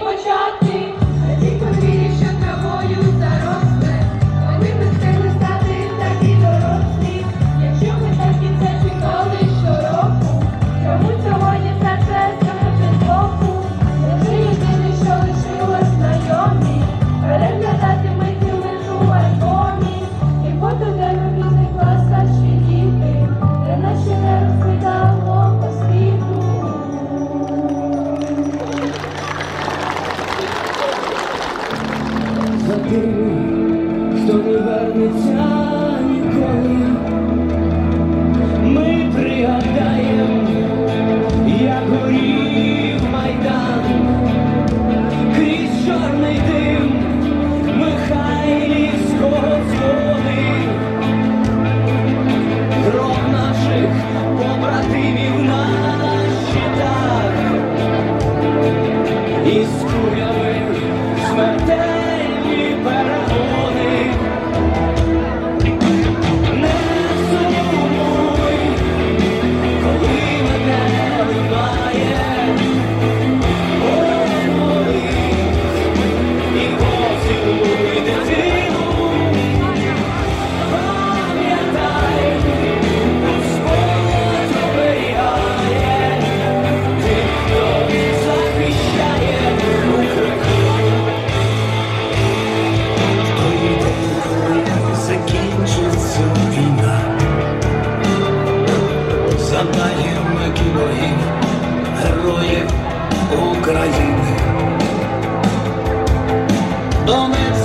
Почати Don't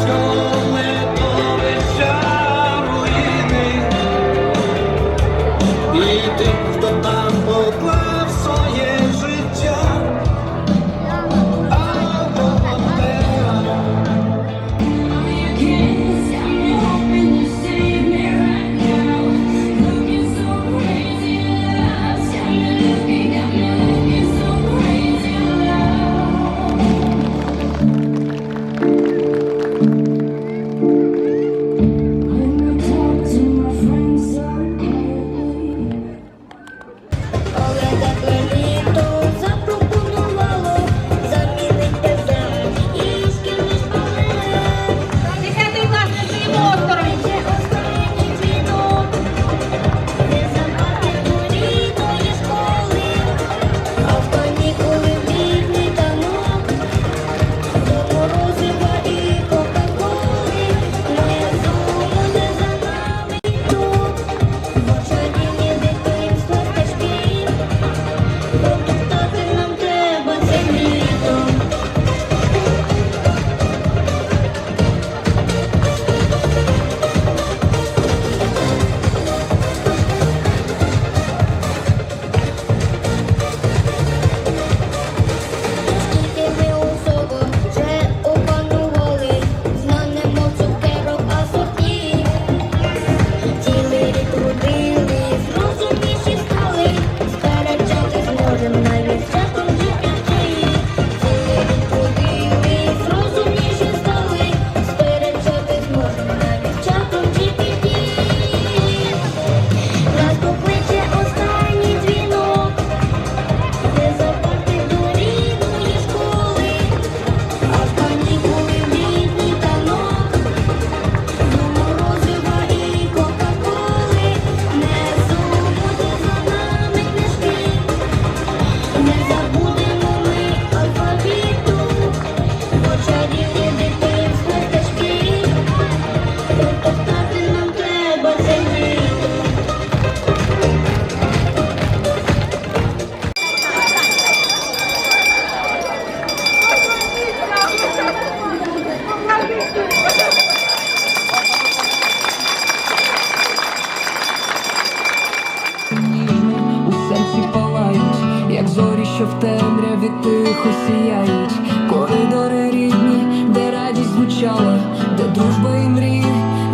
що в темряві тихо сіяють коридори рідні, де радість звучала, де дружба і мрії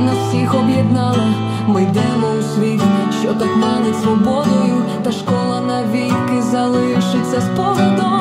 нас всіх об'єднала. Ми йдемо у світ, що так манить свободою, та школа навіки залишиться спогадом.